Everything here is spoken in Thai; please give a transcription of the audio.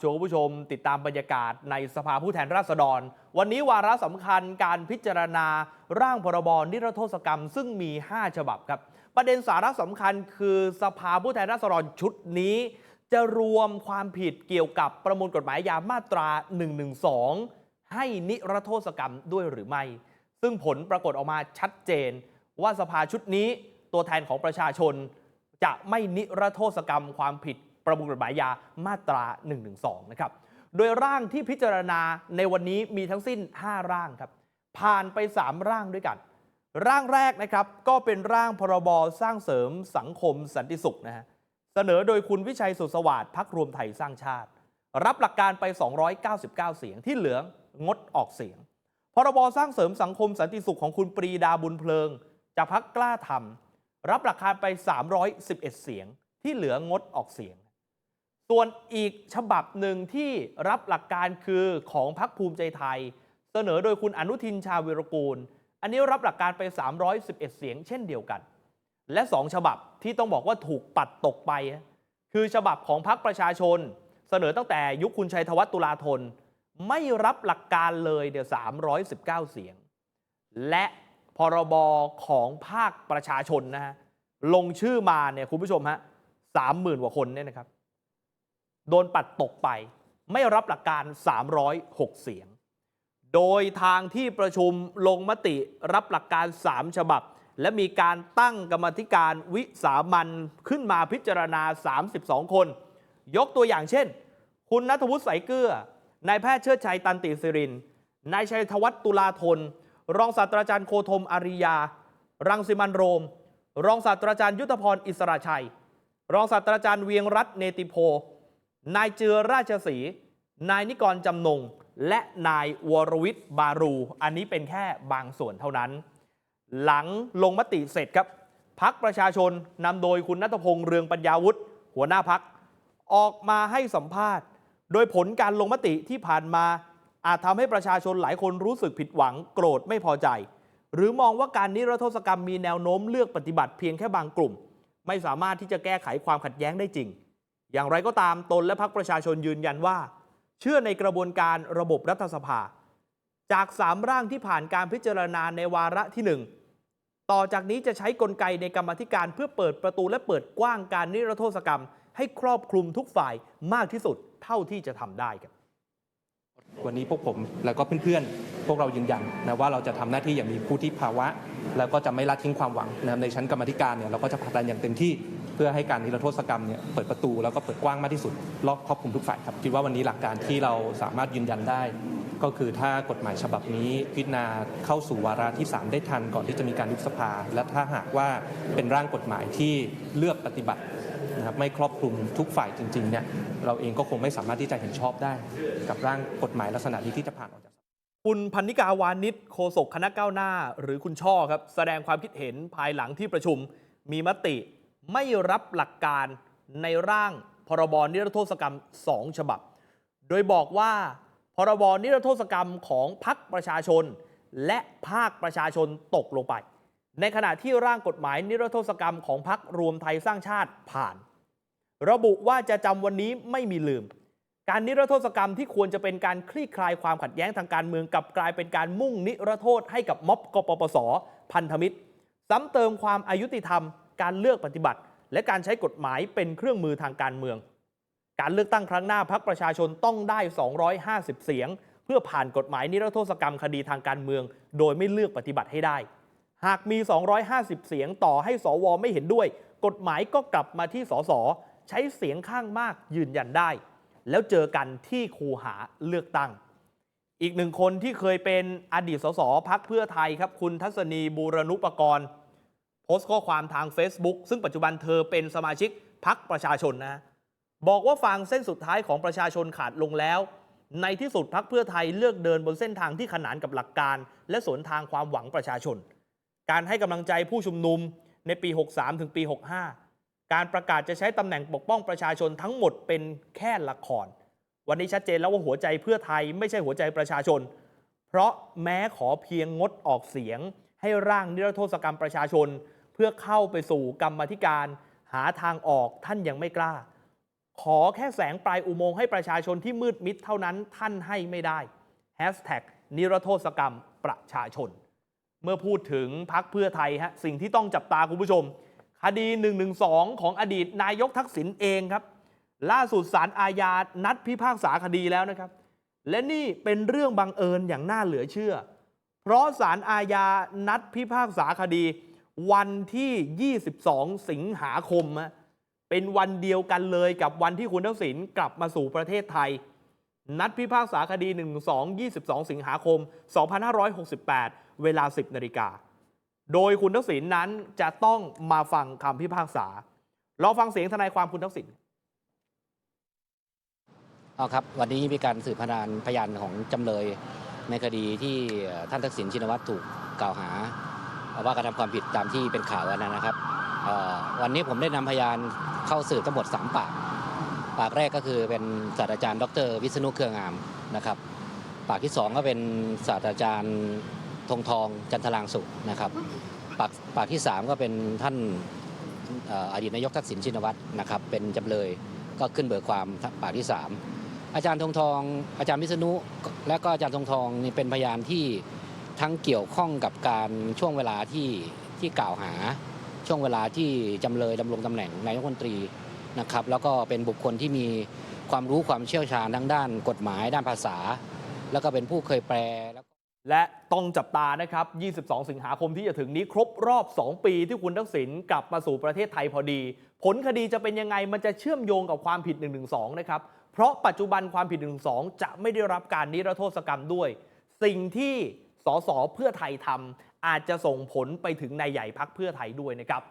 ชวนคุณผู้ชมติดตามบรรยากาศในสภาผู้แทนราษฎร วันนี้วาระสำคัญการพิจารณาร่างพรบนิรโทษกรรม ซึ่งมี 5 ฉบับครับ ประเด็นสาระสำคัญคือสภาผู้แทนราษฎรชุดนี้ จะรวมความผิดเกี่ยวกับประมวลกฎหมายยามาตรา 112 ให้นิรโทษกรรมด้วยหรือไม่ ซึ่งผลปรากฏออกมาชัดเจน ว่าสภาชุดนี้ตัวแทนของประชาชน จะไม่นิรโทษกรรมความผิด ประมวลกฎหมายยามาตรา 112 นะครับ โดยร่างที่พิจารณาในวันนี้มีทั้งสิ้น 5 ร่างครับ ผ่านไป 3 ร่างด้วยกัน ร่างแรกนะครับก็เป็นร่างพรบสร้างเสริมสังคมสันติสุขนะฮะ เสนอโดยคุณวิชัยสุสวัสดิ์พักรวมไทยสร้างชาติ รับหลักการไป 299 เสียงที่เหลืองดออกเสียง พรบสร้างเสริมสังคมสันติสุขของคุณปรีดาบุญเพลิง จากพักกล้าทำรับหลักการไป 311 เสียงที่เหลืองดออกเสียง ส่วนอีกฉบับหนึ่งที่รับหลักการคือของพักภูมิใจไทย เสนอโดยคุณอนุทินชาวิรกูล อันนี้รับหลักการไป 311 เสียงเช่นเดียวกัน และสองฉบับที่ต้องบอกว่าถูกปัดตกไป คือฉบับของพรรคประชาชน เสนอตั้งแต่ยุคคุณชัยธวัฒน์ตุลาธน ไม่รับหลักการเลยเดี๋ยว 319 เสียง และพรบของภาคประชาชนนะฮะลงชื่อมาเนี่ยคุณผู้ชมฮะสามหมื่นกว่าคนเนี่ยนะครับ โดนปัดตกไป ไม่รับหลักการ 306 เสียง โดยทางที่ประชุมลงมติรับหลักการ 3 ฉบับ และมีการตั้งกรรมธิการวิสามันขึ้นมาพิจารณา 32 คน ยกตัวอย่างเช่น คุณนัทวุฒิสายเกลือนายแพทย์เชิดชัยตันติสิรินนายชัยธวัฒน์ตุลาธน รองศาสตราจารย์โคธมอาริยา รังสิมันโรม รองศาสตราจารย์ยุทธพรอิสระชัย รองศาสตราจารย์เวียงรัตน์เนติโพ นายเจือราชศรีนายนิกรจำนง และนายวรวิทย์บารู อันนี้เป็นแค่บางส่วนเท่านั้น หลังลงมติเสร็จครับพักประชาชนนำโดยคุณนัทพงษ์เรืองปัญญาวุฒิหัวหน้าพัก ออกมาให้สัมภาษณ์ โดยผลการลงมติที่ผ่านมา อาจทำให้ประชาชนหลายคนรู้สึกผิดหวังโกรธไม่พอใจ หรือมองว่าการนิรโทษกรรมมีแนวโน้มเลือกปฏิบัติเพียงแค่บางกลุ่ม ไม่สามารถที่จะแก้ไขความขัดแย้งได้จริง อย่างไรก็ตามตนและพรรคประชาชนยืนยันว่า เชื่อในกระบวนการระบบรัฐสภา จากสามร่างที่ผ่านการพิจารณาในวาระที่หนึ่งต่อจากนี้จะใช้กลไกในกรรมธิการเพื่อเปิดประตูและเปิดกว้างการนิรโทษกรรม ให้ครอบคลุมทุกฝ่ายมากที่สุดเท่าที่จะทำได้ครับวันนี้พวกผมแล้วก็เพื่อนๆ พวกเรายืนยันนะว่าเราจะทำหน้าที่อย่างมีผู้ที่ภาวะ แล้วก็จะไม่ละทิ้งความหวังนะในชั้นกรรมธิการเนี่ยเราก็จะผลักดันอย่างเต็มที่ พื่อให้การนิรโทษกรรมเนี่ยเปิดประตูแล้วก็เปิดกว้างมากที่สุดรอบครอบคลุมทุกฝ่ายครับคิดว่าวันนี้หลักการที่เราสามารถยืนยันได้ ก็คือถ้ากฎหมายฉบับนี้พิจารณาเข้าสู่วาระที่ 3 ได้ทันก่อนที่จะมีการยุบสภา และถ้าหากว่าเป็นร่างกฎหมายที่เลือกปฏิบัตินะครับไม่ครอบคลุมทุกฝ่ายจริงๆเนี่ยเราเองก็คงไม่สามารถที่จะเห็นชอบได้ กับร่างกฎหมายลักษณะนี้ที่จะผ่านออกจากคุณพันนิกาวานิชโฆษกคณะก้าวหน้า หรือคุณช่อครับ แสดงความคิดเห็นภายหลังที่ประชุม มีมติ ไม่รับหลักการในร่างพรบนิรโทษกรรม 2 ฉบับ โดยบอกว่า พรบนิรโทษกรรมของพรรคประชาชน และภาคประชาชนตกลงไป ในขณะที่ร่างกฎหมายนิรโทษกรรมของพรรครวมไทยสร้างชาติผ่าน ระบุว่าจะจำวันนี้ไม่มีลืม การนิรโทษกรรมที่ควรจะเป็นการคลี่คลายความขัดแย้งทางการเมืองกับกลายเป็นการมุ่งนิรโทษให้กับม็อบกปปส พันธมิตร ซ้ำเติมความอายุติธรรม การเลือกปฏิบัติ และการใช้กฎหมายเป็นเครื่องมือทางการเมือง การเลือกตั้งครั้งหน้าพักประชาชนต้องได้ 250 เสียง เพื่อผ่านกฎหมายนิรโทษกรรมคดีทางการเมือง โดยไม่เลือกปฏิบัติให้ได้ หากมี 250 เสียงต่อให้สวไม่เห็นด้วย กฎหมายก็กลับมาที่สสใช้เสียงข้างมากยืนยันได้ แล้วเจอกันที่คูหาเลือกตั้งอีกหนึ่งคนที่เคยเป็นอดีตสสพักเพื่อไทยครับ คุณทัศนีบูรณุปกรณ์ พสต์ข้อความทาง Facebook ซึ่งปัจจุบันเธอเป็นสมาชิกพักประชาชนนะบอกว่าฟังเส้นสุดท้ายของประชาชนขาดลงแล้ว ในที่สุดพักเพื่อไทยเลือกเดินบนเส้นทางที่ขนานกับหลักการ และสวนทางความหวังประชาชน การให้กำลังใจผู้ชุมนุมในปี 63 ถึงปี 65 การประกาศจะใช้ตำแหน่งปกป้องประชาชนทั้งหมดเป็นแค่ละคร วันนี้ชัดเจนแล้วว่าหัวใจเพื่อไทยไม่ใช่หัวใจประชาชน เพราะแม้ขอเพียงงดออกเสียง ให้ร่างนิรโทษกรรมประชาชน พื่อเข้าไปสู่กรรมธิการ หาทางออกท่านยังไม่กล้า ขอแค่แสงปลายอุโมงค์ให้ประชาชนที่มืดมิดเท่านั้นท่านให้ไม่ได้ Hashtag นิรโทษกรรมประชาชน เมื่อพูดถึงพักเพื่อไทยฮะสิ่งที่ต้องจับตาคุณผู้ชม คดี 112 ของอดีตนายกทักษิณเองครับ ล่าสุดสารอาญานัดพิพากษาคดีแล้วนะครับ และนี่เป็นเรื่องบังเอิญอย่างน่าเหลือเชื่อ เพราะสารอาญานัดพิพากษาคดี วันที่ 22 สิงหาคม เป็นวันเดียวกันเลยกับวันที่คุณทักษิณกลับมาสู่ประเทศไทย นัดพิพากษาคดี 12 22 สิงหาคม 2568 เวลา 10 นาฬิกา โดยคุณทักษิณนั้นจะต้องมาฟังคำพิพากษาลองฟังเสียงทนายความคุณทักษิณเอาครับ วันนี้มีการสืบพยานพยานของจำเลยในคดีที่ท่านทักษิณชินวัตรถูกกล่าวหา ว่ากระทำความผิดตามที่เป็นข่าวนั้นนะครับวันนี้ผมได้นำพยานเข้าสืบทั้งหมด 3 ปาก ปากแรกก็คือเป็นศาสตราจารย์ ดร วิษณุเครืองามนะครับ ปากที่ 2 ก็เป็นศาสตราจารย์ธงทองจันทรางสุนะครับ ปากปากที่ 3 ก็เป็นท่านเอ่ออดีตนายกทักษิณชินวัตรนะครับ เป็นจำเลยก็ขึ้นเบิกความปากที่ 3 อาจารย์ธงทอง อาจารย์วิษณุและก็อาจารย์ธงทองนี่เป็นพยานที่ ทั้งเกี่ยวข้องกับการช่วงเวลาที่ที่กล่าวหา ช่วงเวลาที่จำเลยดำรงตำแหน่งนายกรัฐมนตรีนะครับ แล้วก็เป็นบุคคลที่มีความรู้ความเชี่ยวชาญทั้งด้านกฎหมายด้านภาษา แล้วก็เป็นผู้เคยแปลและต้องจับตานะครับ 22 สิงหาคมที่จะถึงนี้ครบรอบ 2 ปีที่คุณทักษิณกลับมาสู่ประเทศไทยพอดี ผลคดีจะเป็นยังไงมันจะเชื่อมโยงกับความผิด 112 นะครับ เพราะปัจจุบันความผิด 112 จะไม่ได้รับการนิรโทษกรรมด้วย สิ่งที่ สสเพื่อไทยทำอาจจะส่งผลไปถึงนายใหญ่พักเพื่อไทยด้วยนะครับ